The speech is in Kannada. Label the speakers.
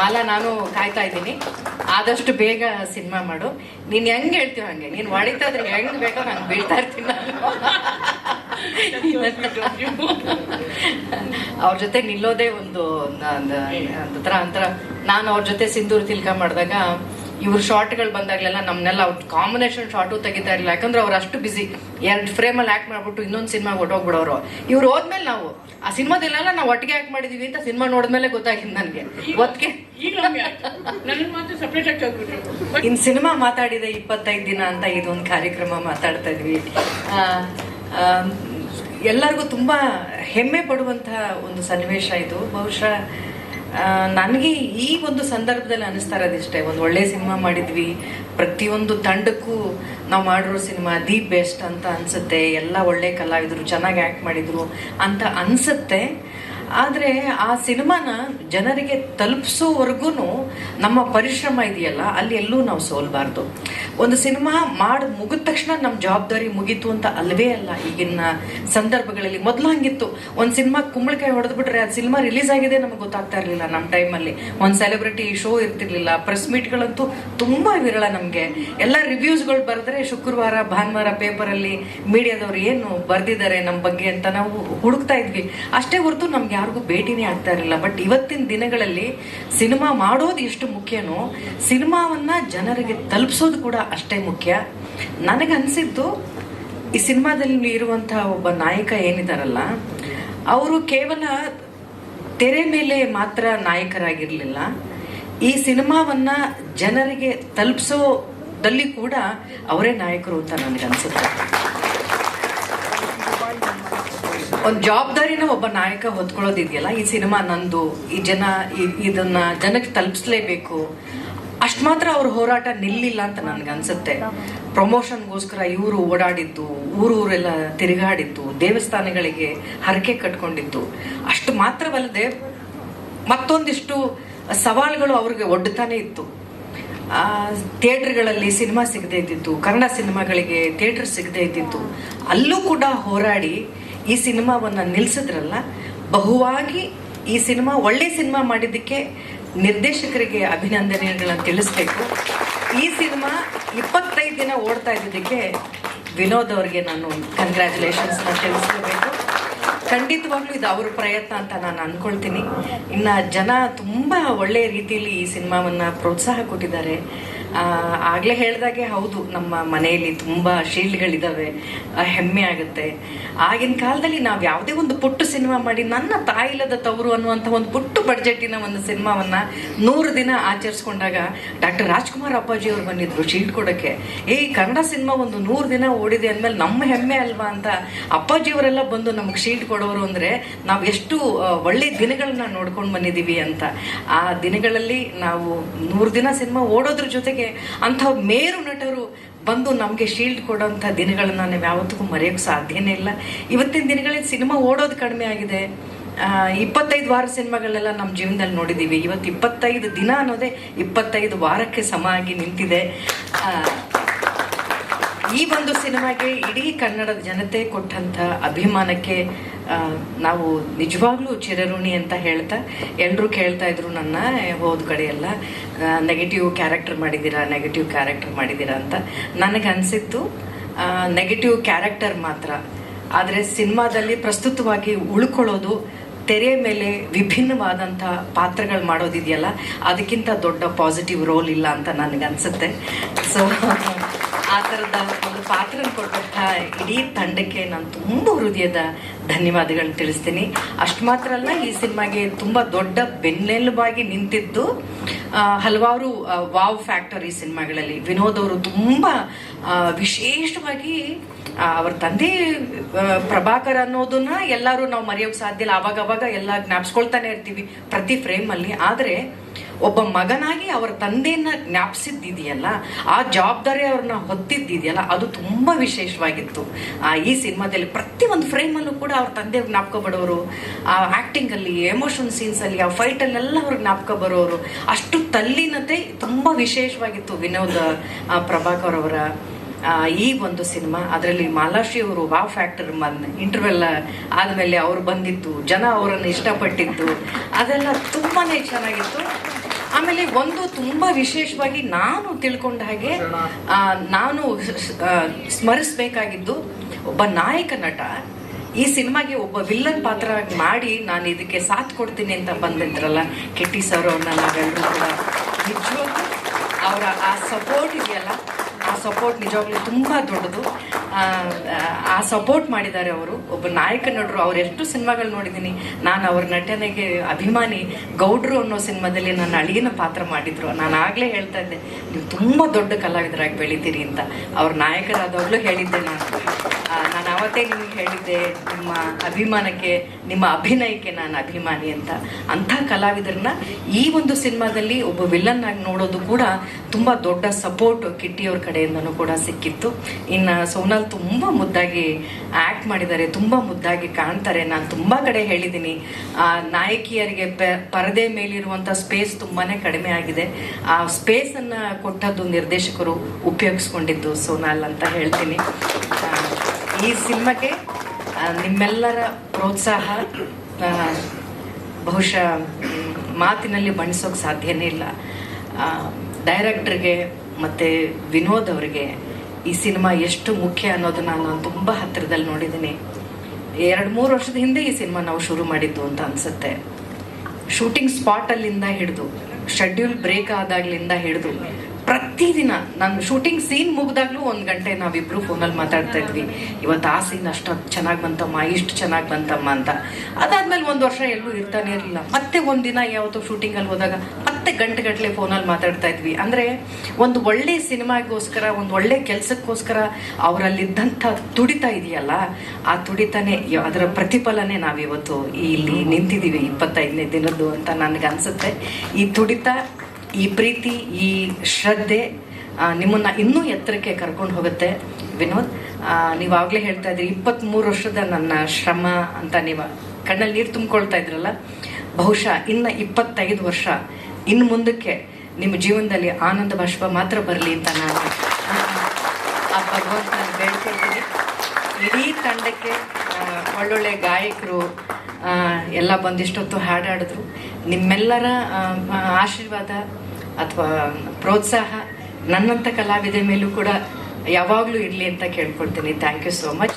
Speaker 1: ಮಾಲಾ, ನಾನು ಕಾಯ್ತಾ ಇದ್ದೀನಿ. ಆದಷ್ಟು ಬೇಗ ಸಿನಿಮಾ ಮಾಡು. ನೀನ್ ಹೆಂಗ್ ಹೇಳ್ತೀವ ಹಂಗೆ. ನೀನ್ ಹೊಡಿತಾ ಇದ್ರೆ ಹೆಂಗ್ ಬೇಕೋ ನಾನು ಬೀಳ್ತಾ ಇರ್ತೀನಿ ಅವ್ರ ಜೊತೆ ನಿಲ್ಲೋದೇ ಒಂದು ಒಂಥರ ಅಂತರ ನಾನು ಅವ್ರ ಜೊತೆ ಸಿಂಧೂರ್ ತಿಲ್ಕ ಮಾಡಿದಾಗ ಇವ್ರ ಶಾರ್ಟ್ಗಳು ಬಂದಾಗ್ಲೆಲ್ಲ ನಮ್ನೆಲ್ಲ ಅವ್ರ ಕಾಂಬಿನೇಷನ್ ಶಾರ್ಟು ತೆಗಿತಾ ಇರಲಿಲ್ಲ. ಯಾಕಂದ್ರೆ ಅವ್ರು ಅಷ್ಟು ಬಿಸಿ ಎರಡು ಫ್ರೇಮಲ್ಲಿ ಆಕ್ಟ್ ಮಾಡ್ಬಿಟ್ಟು ಇನ್ನೊಂದು ಸಿನಿಮಾ ಹೊಟ್ಟೋಗ್ಬಿಡೋರು ಇವ್ರು ಹೋದ್ಮೇಲೆ ನಾವು ಆ ಸಿನಿಮಾದಲ್ಲೆಲ್ಲ ನಾವು ಒಟ್ಟಿಗೆ ಆಕ್ಟ್ ಮಾಡಿದೀವಿ ಅಂತ ಸಿನಿಮಾ ನೋಡಿದ್ಮೇಲೆ ಗೊತ್ತಾಗಿದ್ದು ನನಗೆ. ಒತ್ತಿಗೆ
Speaker 2: ಈಗ ನನಗೆ ಮಾತ್ರ ಸಪ್ರೇಟ್ ಆಗಿ ತೆಗ್ದ್ಬಿಟ್ರು
Speaker 1: ಇನ್ ಸಿನಿಮಾ ಮಾತಾಡಿದೆ ಇಪ್ಪತ್ತೈದು ದಿನ ಅಂತ ಇದೊಂದು ಕಾರ್ಯಕ್ರಮ ಮಾತಾಡ್ತಾ ಇದ್ವಿ. ಎಲ್ಲರಿಗೂ ತುಂಬಾ ಹೆಮ್ಮೆ ಪಡುವಂತಹ ಒಂದು ಸನ್ನಿವೇಶ ಇದು. ಬಹುಶಃ ನನಗೆ ಈ ಒಂದು ಸಂದರ್ಭದಲ್ಲಿ ಅನಿಸ್ತಾ ಇರೋದಿಷ್ಟೇ ಒಂದು ಒಳ್ಳೆ ಸಿನಿಮಾ ಮಾಡಿದ್ವಿ. ಪ್ರತಿಯೊಂದು ತಂಡಕ್ಕೂ ನಾವು ಮಾಡಿರೋ ಸಿನಿಮಾ ದಿ ಬೆಸ್ಟ್ ಅಂತ ಅನ್ಸುತ್ತೆ. ಎಲ್ಲ ಒಳ್ಳೆ ಕಲಾವಿದರು, ಚೆನ್ನಾಗಿ ಆ್ಯಕ್ಟ್ ಮಾಡಿದ್ರು ಅಂತ ಅನ್ಸುತ್ತೆ. ಆದರೆ ಆ ಸಿನಿಮಾನ ಜನರಿಗೆ ತಲುಪಿಸೋವರೆಗೂ ನಮ್ಮ ಪರಿಶ್ರಮ ಇದೆಯಲ್ಲ, ಅಲ್ಲಿ ಎಲ್ಲೂ ನಾವು ಸೋಲ್ಬಾರ್ದು. ಒಂದು ಸಿನಿಮಾ ಮಾಡಿ ಮುಗಿದ ತಕ್ಷಣ ನಮ್ಮ ಜವಾಬ್ದಾರಿ ಮುಗೀತು ಅಂತ ಅಲ್ವೇ ಅಲ್ಲ ಈಗಿನ ಸಂದರ್ಭಗಳಲ್ಲಿ. ಮೊದಲು ಹಂಗಿತ್ತು. ಒಂದು ಸಿನಿಮಾ ಕುಂಬಳಕಾಯಿ ಹೊಡೆದ್ಬಿಟ್ರೆ ಅದು ಸಿನಿಮಾ ರಿಲೀಸ್ ಆಗಿದೆ ನಮಗೆ ಗೊತ್ತಾಗ್ತಾ ಇರಲಿಲ್ಲ ನಮ್ಮ ಟೈಮಲ್ಲಿ. ಒಂದು ಸೆಲೆಬ್ರಿಟಿ ಶೋ ಇರ್ತಿರ್ಲಿಲ್ಲ, ಪ್ರೆಸ್ ಮೀಟ್ಗಳಂತೂ ತುಂಬಾ ವಿರಳ ನಮಗೆ. ಎಲ್ಲ ರಿವ್ಯೂಸ್ಗಳು ಬರೆದ್ರೆ ಶುಕ್ರವಾರ, ಭಾನುವಾರ ಪೇಪರಲ್ಲಿ ಮೀಡಿಯಾದವ್ರು ಏನು ಬರ್ದಿದ್ದಾರೆ ನಮ್ಮ ಬಗ್ಗೆ ಅಂತ ನಾವು ಹುಡುಕ್ತಾ ಇದ್ವಿ. ಅಷ್ಟೇ ಹೊರತು ನಮ್ಗೆ ಯಾರಿಗೂ ಭೇಟಿನೇ ಆಗ್ತಾ ಇರಲಿಲ್ಲ. ಬಟ್ ಇವತ್ತಿನ ದಿನಗಳಲ್ಲಿ ಸಿನಿಮಾ ಮಾಡೋದು ಎಷ್ಟು ಮುಖ್ಯನೋ, ಸಿನಿಮಾವನ್ನ ಜನರಿಗೆ ತಲುಪಿಸೋದು ಕೂಡ ಅಷ್ಟೇ ಮುಖ್ಯ. ನನಗನ್ಸಿದ್ದು ಈ ಸಿನಿಮಾದಲ್ಲಿ ಇರುವಂತಹ ಒಬ್ಬ ನಾಯಕ ಏನಿದಾರಲ್ಲ, ಅವರು ಕೇವಲ ತೆರೆ ಮೇಲೆ ಮಾತ್ರ ನಾಯಕರಾಗಿರಲಿಲ್ಲ. ಈ ಸಿನಿಮಾವನ್ನ ಜನರಿಗೆ ತಲುಪಿಸೋದಲ್ಲಿ ಕೂಡ ಅವರೇ ನಾಯಕರು ಅಂತ ನನಗನ್ಸುತ್ತೆ ಒಂದು ಜವಾಬ್ದಾರಿನ ಒಬ್ಬ ನಾಯಕ ಹೊತ್ಕೊಳ್ಳೋದಿದೆಯಲ್ಲ, ಈ ಸಿನಿಮಾ ನಂದು, ಈ ಜನ ಇದನ್ನ ಜನಕ್ಕೆ ತಲುಪಿಸ್ಲೇಬೇಕು. ಅಷ್ಟು ಮಾತ್ರ ಅವ್ರ ಹೋರಾಟ ನಿಲ್ಲಿಲ್ಲ ಅಂತ ನನ್ಗನ್ಸುತ್ತೆ ಪ್ರಮೋಷನ್ಗೋಸ್ಕರ ಇವರು ಓಡಾಡಿದ್ದು ಊರೂರೆಲ್ಲ ತಿರುಗಾಡಿದ್ದು, ದೇವಸ್ಥಾನಗಳಿಗೆ ಹರಕೆ ಕಟ್ಕೊಂಡಿದ್ದು. ಅಷ್ಟು ಮಾತ್ರವಲ್ಲದೆ ಮತ್ತೊಂದಿಷ್ಟು ಸವಾಲುಗಳು ಅವ್ರಿಗೆ ಒಡ್ಡತಾನೆ ಇತ್ತು. ಥಿಯೇಟರ್ಗಳಲ್ಲಿ ಸಿನಿಮಾ ಸಿಗದೇ ಇದ್ದಿತ್ತು, ಕನ್ನಡ ಸಿನಿಮಾಗಳಿಗೆ ಥಿಯೇಟರ್ ಸಿಗದೇ ಇದ್ದಿತ್ತು. ಅಲ್ಲೂ ಕೂಡ ಹೋರಾಡಿ ಈ ಸಿನಿಮಾವನ್ನು ನಿಲ್ಲಿಸಿದ್ರಲ್ಲ ಬಹುವಾಗಿ ಈ ಸಿನಿಮಾ ಒಳ್ಳೆ ಸಿನಿಮಾ ಮಾಡಿದ್ದಕ್ಕೆ ನಿರ್ದೇಶಕರಿಗೆ ಅಭಿನಂದನೆಗಳನ್ನ ತಿಳಿಸ್ಬೇಕು. ಈ ಸಿನಿಮಾ ಇಪ್ಪತ್ತೈದು ದಿನ ಓಡ್ತಾ ಇದ್ದಿದ್ದಕ್ಕೆ ವಿನೋದ್ ಅವರಿಗೆ ನಾನು ಕಂಗ್ರ್ಯಾಚುಲೇಷನ್ಸ್ನ ತಿಳಿಸ್ಕೋಬೇಕು. ಖಂಡಿತವಾಗ್ಲೂ ಇದು ಅವ್ರ ಪ್ರಯತ್ನ ಅಂತ ನಾನು ಅಂದ್ಕೊಳ್ತೀನಿ ಇನ್ನು ಜನ ತುಂಬ ಒಳ್ಳೆಯ ರೀತಿಯಲ್ಲಿ ಈ ಸಿನಿಮಾವನ್ನು ಪ್ರೋತ್ಸಾಹ ಕೊಟ್ಟಿದ್ದಾರೆ. ಆಗ್ಲೇ ಹೇಳ್ದಾಗೆ ಹೌದು ನಮ್ಮ ಮನೆಯಲ್ಲಿ ತುಂಬಾ ಶೀಲ್ಡ್ಗಳಿದಾವೆ ಆ, ಹೆಮ್ಮೆ ಆಗುತ್ತೆ. ಆಗಿನ ಕಾಲದಲ್ಲಿ ನಾವು ಯಾವುದೇ ಒಂದು ಪುಟ್ಟು ಸಿನಿಮಾ ಮಾಡಿ ನನ್ನ ತಾಯಿಲದ ತವರು ಅನ್ನುವಂಥ ಒಂದು ಪುಟ್ಟು ಬಡ್ಜೆಟಿನ ಒಂದು ಸಿನಿಮಾವನ್ನ ನೂರು ದಿನ ಆಚರಿಸ್ಕೊಂಡಾಗ ಡಾಕ್ಟರ್ ರಾಜ್ಕುಮಾರ್ ಅಪ್ಪಾಜಿ ಅವರು ಬಂದಿದ್ರು ಶೀಲ್ಡ್ ಕೊಡಕ್ಕೆ. ಏ ಕನ್ನಡ ಸಿನಿಮಾ ಒಂದು ನೂರು ದಿನ ಓಡಿದೆ ಅಂದ್ಮೇಲೆ ನಮ್ಮ ಹೆಮ್ಮೆ ಅಲ್ವಾ ಅಂತ ಅಪ್ಪಾಜಿ ಅವರೆಲ್ಲ ಬಂದು ನಮಗೆ ಶೀಲ್ಡ್ ಕೊಡೋರು ಅಂದ್ರೆ ನಾವು ಎಷ್ಟು ಒಳ್ಳೆ ದಿನಗಳನ್ನ ನೋಡ್ಕೊಂಡು ಬಂದಿದೀವಿ ಅಂತ. ಆ ದಿನಗಳಲ್ಲಿ ನಾವು ನೂರು ದಿನ ಸಿನಿಮಾ ಓಡೋದ್ರ ಜೊತೆಗೆ ಅಂಥ ಮೇರು ನಟರು ಬಂದು ನಮಗೆ ಶೀಲ್ಡ್ ಕೊಡೋಂಥ ದಿನಗಳನ್ನ ನಾವು ಯಾವತ್ತಿಗೂ ಮರೆಯೋಕೆ ಸಾಧ್ಯನೇ ಇಲ್ಲ. ಇವತ್ತಿನ ದಿನಗಳಲ್ಲಿ ಸಿನಿಮಾ ಓಡೋದು ಕಡಿಮೆ ಆಗಿದೆ. ಇಪ್ಪತ್ತೈದು ವಾರ ಸಿನಿಮಾಗಳೆಲ್ಲ ನಮ್ಮ ಜೀವನದಲ್ಲಿ ನೋಡಿದ್ದೀವಿ ಇವತ್ತು ಇಪ್ಪತ್ತೈದು ದಿನ ಅನ್ನೋದೇ ಇಪ್ಪತ್ತೈದು ವಾರಕ್ಕೆ ಸಮ ಆಗಿ ನಿಂತಿದೆ. ಈ ಒಂದು ಸಿನಿಮಾಗೆ ಇಡೀ ಕನ್ನಡದ ಜನತೆ ಕೊಟ್ಟಂತ ಅಭಿಮಾನಕ್ಕೆ ನಾವು ನಿಜವಾಗ್ಲೂ ಚಿರಋಣಿ ಅಂತ ಹೇಳ್ತಾ ಎಲ್ಲರೂ ಕೇಳ್ತಾ ಇದ್ರು ನನ್ನ ಹೋದ ಕಡೆ ಎಲ್ಲ ನೆಗೆಟಿವ್ ಕ್ಯಾರೆಕ್ಟರ್ ಮಾಡಿದ್ದೀರಾ ನೆಗೆಟಿವ್ ಕ್ಯಾರೆಕ್ಟರ್ ಮಾಡಿದ್ದೀರಾ ಅಂತ. ನನಗೆ ಅನಿಸಿತ್ತು ನೆಗೆಟಿವ್ ಕ್ಯಾರೆಕ್ಟರ್ ಮಾತ್ರ. ಆದರೆ ಸಿನಿಮಾದಲ್ಲಿ ಪ್ರಸ್ತುತವಾಗಿ ಉಳ್ಕೊಳ್ಳೋದು ತೆರೆ ಮೇಲೆ ವಿಭಿನ್ನವಾದಂಥ ಪಾತ್ರಗಳು ಮಾಡೋದಿದೆಯಲ್ಲ, ಅದಕ್ಕಿಂತ ದೊಡ್ಡ ಪಾಸಿಟಿವ್ ರೋಲ್ ಇಲ್ಲ ಅಂತ ನನಗನ್ಸುತ್ತೆ ಸೊ ಆ ಥರದ ಒಂದು ಪಾತ್ರ ಕೊಟ್ಟಂಥ ಇಡೀ ತಂಡಕ್ಕೆ ನಾನು ತುಂಬ ಹೃದಯದ ಧನ್ಯವಾದಗಳನ್ನ ತಿಳಿಸ್ತೀನಿ. ಅಷ್ಟು ಮಾತ್ರ ಅಲ್ಲ, ಈ ಸಿನಿಮಾಗೆ ತುಂಬ ದೊಡ್ಡ ಬೆನ್ನೆಲುಬಾಗಿ ನಿಂತಿದ್ದು ಹಲವಾರು ವಾವ್ ಫ್ಯಾಕ್ಟರ್ ಈ ಸಿನಿಮಾಗಳಲ್ಲಿ ವಿನೋದ್ ಅವರು ತುಂಬ ವಿಶೇಷವಾಗಿ ಅವ್ರ ತಂದೆ ಪ್ರಭಾಕರ್ ಅನ್ನೋದನ್ನ ಎಲ್ಲರೂ ನಾವು ಮರೆಯೋಕೆ ಸಾಧ್ಯ ಇಲ್ಲ. ಅವಾಗ ಅವಾಗ ಎಲ್ಲ ಜ್ಞಾಪಿಸ್ಕೊಳ್ತಾನೆ ಇರ್ತೀವಿ ಪ್ರತಿ ಫ್ರೇಮಲ್ಲಿ ಆದರೆ ಒಬ್ಬ ಮಗನಾಗಿ ಅವರ ತಂದೆಯನ್ನ ಜ್ಞಾಪಿಸಿದ್ದಿದೆಯಲ್ಲ, ಆ ಜವಾಬ್ದಾರಿ ಅವ್ರನ್ನ ಹೊತ್ತಿದ್ದಿದೆಯಲ್ಲ, ಅದು ತುಂಬಾ ವಿಶೇಷವಾಗಿತ್ತು. ಈ ಸಿನಿಮಾದಲ್ಲಿ ಪ್ರತಿ ಒಂದು ಫ್ರೇಮಲ್ಲೂ ಕೂಡ ಅವ್ರ ತಂದೆ ಜ್ಞಾಪಕ ಬರೋರು ಆ ಆಕ್ಟಿಂಗ್ ಅಲ್ಲಿ ಎಮೋಷನ್ ಸೀನ್ಸ್ ಅಲ್ಲಿ, ಆ ಫೈಟ್ ಅಲ್ಲೆಲ್ಲ ಅವ್ರಿಗೆ ಜ್ಞಾಪಕ ಬರೋರು. ಅಷ್ಟು ತಲ್ಲಿನತೆ ತುಂಬಾ ವಿಶೇಷವಾಗಿತ್ತು ವಿನೋದ್ ಪ್ರಭಾಕರ್ ಅವರ ಈ ಒಂದು ಸಿನಿಮಾ. ಅದರಲ್ಲಿ ಮಾಲಾಶ್ರೀ ಅವರು ವಾ ಫ್ಯಾಕ್ಟರ್ ಇಂಟರ್ವೆಲ್ ಆದಮೇಲೆ ಅವ್ರು ಬಂದಿತ್ತು ಜನ ಅವರನ್ನು ಇಷ್ಟಪಟ್ಟಿದ್ದು, ಅದೆಲ್ಲ ತುಂಬಾನೇ ಚೆನ್ನಾಗಿತ್ತು. ಆಮೇಲೆ ಒಂದು ತುಂಬಾ ವಿಶೇಷವಾಗಿ ನಾನು ತಿಳ್ಕೊಂಡ ಹಾಗೆ ನಾನು ಸ್ಮರಿಸಬೇಕಾಗಿದ್ದು ಒಬ್ಬ ನಾಯಕ ನಟ. ಈ ಸಿನಿಮಾಗೆ ಒಬ್ಬ ವಿಲ್ಲನ್ ಪಾತ್ರ ಮಾಡಿ ನಾನು ಇದಕ್ಕೆ ಸಾಥ್ ಕೊಡ್ತೀನಿ ಅಂತ ಬಂದಿದ್ರಲ್ಲ, ಕಿಟ್ಟಿ ಸರ್ ಅವ್ರನ್ನ ನಾವೆಲ್ಲರೂ ಕೂಡ ನಿಜವಾಗ್ಲೂ ಅವರ ಆ ಸಪೋರ್ಟ್ ಇದೆಯಲ್ಲ, ಆ ಸಪೋರ್ಟ್ ನಿಜವಾಗ್ಲೂ ತುಂಬ ದೊಡ್ಡದು. ಆ, ಸಪೋರ್ಟ್ ಮಾಡಿದ್ದಾರೆ ಅವರು. ಒಬ್ಬ ನಾಯಕ ನಟರು ಅವ್ರು ಎಷ್ಟು ಸಿನಿಮಾಗಳು ನೋಡಿದ್ದೀನಿ. ನಾನು ಅವ್ರ ನಟನೆಗೆ ಅಭಿಮಾನಿ ಗೌಡ್ರು ಅನ್ನೋ ಸಿನಿಮಾದಲ್ಲಿ ನನ್ನ ಅಳಿಯನ ಪಾತ್ರ ಮಾಡಿದ್ರು. ನಾನು ಆಗಲೇ ಹೇಳ್ತಾ ಇದ್ದೆ ನೀವು ತುಂಬ ದೊಡ್ಡ ಕಲಾವಿದರಾಗಿ ಬೆಳಿತೀರಿ ಅಂತ. ಅವ್ರ ನಾಯಕರಾದವಾಗಲೂ ಹೇಳಿದ್ದೆ ನಾನು. ನೀವು ನಿಮ್ಗೆ ಹೇಳಿದ್ದೆ, ನಿಮ್ಮ ಅಭಿಮಾನಕ್ಕೆ, ನಿಮ್ಮ ಅಭಿನಯಕ್ಕೆ ನಾನು ಅಭಿಮಾನಿ ಅಂತ. ಅಂಥ ಕಲಾವಿದರನ್ನ ಈ ಒಂದು ಸಿನಿಮಾದಲ್ಲಿ ಒಬ್ಬ ವಿಲನ್ ಆಗಿ ನೋಡೋದು ಕೂಡ ತುಂಬ ದೊಡ್ಡ ಸಪೋರ್ಟ್ ಕಿಟ್ಟಿಯವ್ರ ಕಡೆಯಿಂದನೂ ಕೂಡ ಸಿಕ್ಕಿತ್ತು. ಇನ್ನು ಸೋನಾಲ್ ತುಂಬ ಮುದ್ದಾಗಿ ಆ್ಯಕ್ಟ್ ಮಾಡಿದ್ದಾರೆ, ತುಂಬ ಮುದ್ದಾಗಿ ಕಾಣ್ತಾರೆ. ನಾನು ತುಂಬ ಕಡೆ ಹೇಳಿದ್ದೀನಿ, ಆ ನಾಯಕಿಯರಿಗೆ ಪರದೆ ಮೇಲಿರುವಂಥ ಸ್ಪೇಸ್ ತುಂಬಾ ಕಡಿಮೆ ಆಗಿದೆ. ಆ ಸ್ಪೇಸನ್ನು ಕೊಟ್ಟದ್ದು ನಿರ್ದೇಶಕರು ಉಪಯೋಗಿಸ್ಕೊಂಡಿದ್ದು ಸೋನಾಲ್ ಅಂತ ಹೇಳ್ತೀನಿ. ಈ ಸಿನಿಮಾಗೆ ನಿಮ್ಮೆಲ್ಲರ ಪ್ರೋತ್ಸಾಹ ಬಹುಶಃ ಮಾತಿನಲ್ಲಿ ಬಣ್ಣಿಸೋಕೆ ಸಾಧ್ಯನೇ ಇಲ್ಲ. ಡೈರೆಕ್ಟ್ರಿಗೆ ಮತ್ತು ವಿನೋದ್ ಅವರಿಗೆ ಈ ಸಿನಿಮಾ ಎಷ್ಟು ಮುಖ್ಯ ಅನ್ನೋದನ್ನ ನಾನು ತುಂಬ ಹತ್ತಿರದಲ್ಲಿ ನೋಡಿದ್ದೀನಿ. ಎರಡು ಮೂರು ವರ್ಷದ ಹಿಂದೆ ಈ ಸಿನಿಮಾ ನಾವು ಶುರು ಮಾಡಿದ್ದು ಅಂತ ಅನಿಸುತ್ತೆ. ಶೂಟಿಂಗ್ ಸ್ಪಾಟಲ್ಲಿಂದ ಹಿಡಿದು, ಶೆಡ್ಯೂಲ್ ಬ್ರೇಕ್ ಆದಾಗ್ಲಿಂದ ಹಿಡಿದು ಪ್ರತಿದಿನ ನಾನು ಶೂಟಿಂಗ್ ಸೀನ್ ಮುಗ್ದಾಗ್ಲೂ ಒಂದು ಗಂಟೆ ನಾವಿಬ್ರು ಫೋನಲ್ಲಿ ಮಾತಾಡ್ತಾ ಇದ್ವಿ. ಇವತ್ತು ಆ ಸೀನ್ ಅಷ್ಟು ಚೆನ್ನಾಗಿ ಬಂತಮ್ಮ, ಇಷ್ಟು ಚೆನ್ನಾಗಿ ಬಂತಮ್ಮ ಅಂತ. ಅದಾದ್ಮೇಲೆ ಒಂದು ವರ್ಷ ಎಲ್ಲೂ ಇರ್ತಾನೆ ಇರಲಿಲ್ಲ. ಮತ್ತೆ ಒಂದಿನ ಯಾವತ್ತೋ ಶೂಟಿಂಗಲ್ಲಿ ಹೋದಾಗ ಮತ್ತೆ ಗಂಟೆ ಗಟ್ಟಲೆ ಫೋನಲ್ಲಿ ಮಾತಾಡ್ತಾ ಇದ್ವಿ. ಅಂದರೆ ಒಂದು ಒಳ್ಳೆ ಸಿನಿಮಾಗೋಸ್ಕರ, ಒಂದು ಒಳ್ಳೆ ಕೆಲಸಕ್ಕೋಸ್ಕರ ಅವರಲ್ಲಿದ್ದಂಥ ತುಡಿತ ಇದೆಯಲ್ಲ, ಆ ತುಡಿತಾನೆ ಅದರ ಪ್ರತಿಫಲನೇ ನಾವಿವತ್ತು ಇಲ್ಲಿ ನಿಂತಿದ್ದೀವಿ ಇಪ್ಪತ್ತೈದನೇ ದಿನದ್ದು ಅಂತ ನನಗೆ ಅನಿಸುತ್ತೆ ಈ ತುಡಿತ ಈ ಪ್ರೀತಿ ಈ ಶ್ರದ್ಧೆ ನಿಮ್ಮನ್ನ ಇನ್ನೂ ಎತ್ತರಕ್ಕೆ ಕರ್ಕೊಂಡು ಹೋಗುತ್ತೆ ವಿನೋದ್. ಆ, ನೀವು ಆಗಲೇ ಹೇಳ್ತಾ ಇದ್ರಿ ಇಪ್ಪತ್ತ್ಮೂರು ವರ್ಷದ ನನ್ನ ಶ್ರಮ ಅಂತ ನೀವು ಕಣ್ಣಲ್ಲಿ ನೀರು ತುಂಬಿಕೊಳ್ತಾ ಇದ್ರಲ್ಲ ಬಹುಶಃ ಇನ್ನು ಇಪ್ಪತ್ತೈದು ವರ್ಷ ಇನ್ನು ಮುಂದಕ್ಕೆ ನಿಮ್ಮ ಜೀವನದಲ್ಲಿ ಆನಂದ ಬಾಷ್ಪ ಮಾತ್ರ ಬರಲಿ ಅಂತ ನಾನು ಆ ಭಗವಂತ ಬೇಡ್ಕೊಳ್ತೀನಿ ಇಡೀ ತಂಡಕ್ಕೆ ಒಳ್ಳೊಳ್ಳೆ ಗಾಯಕರು ಎಲ್ಲ ಬಂದಿಷ್ಟೊತ್ತು ಹಾಡಾಡಿದ್ರು. ನಿಮ್ಮೆಲ್ಲರ ಆಶೀರ್ವಾದ ಅಥವಾ ಪ್ರೋತ್ಸಾಹ ನನ್ನಂಥ ಕಲಾವಿದೆ ಮೇಲೂ ಕೂಡ ಯಾವಾಗಲೂ ಇರಲಿ ಅಂತ ಕೇಳ್ಕೊಳ್ತೀನಿ. Thank you so much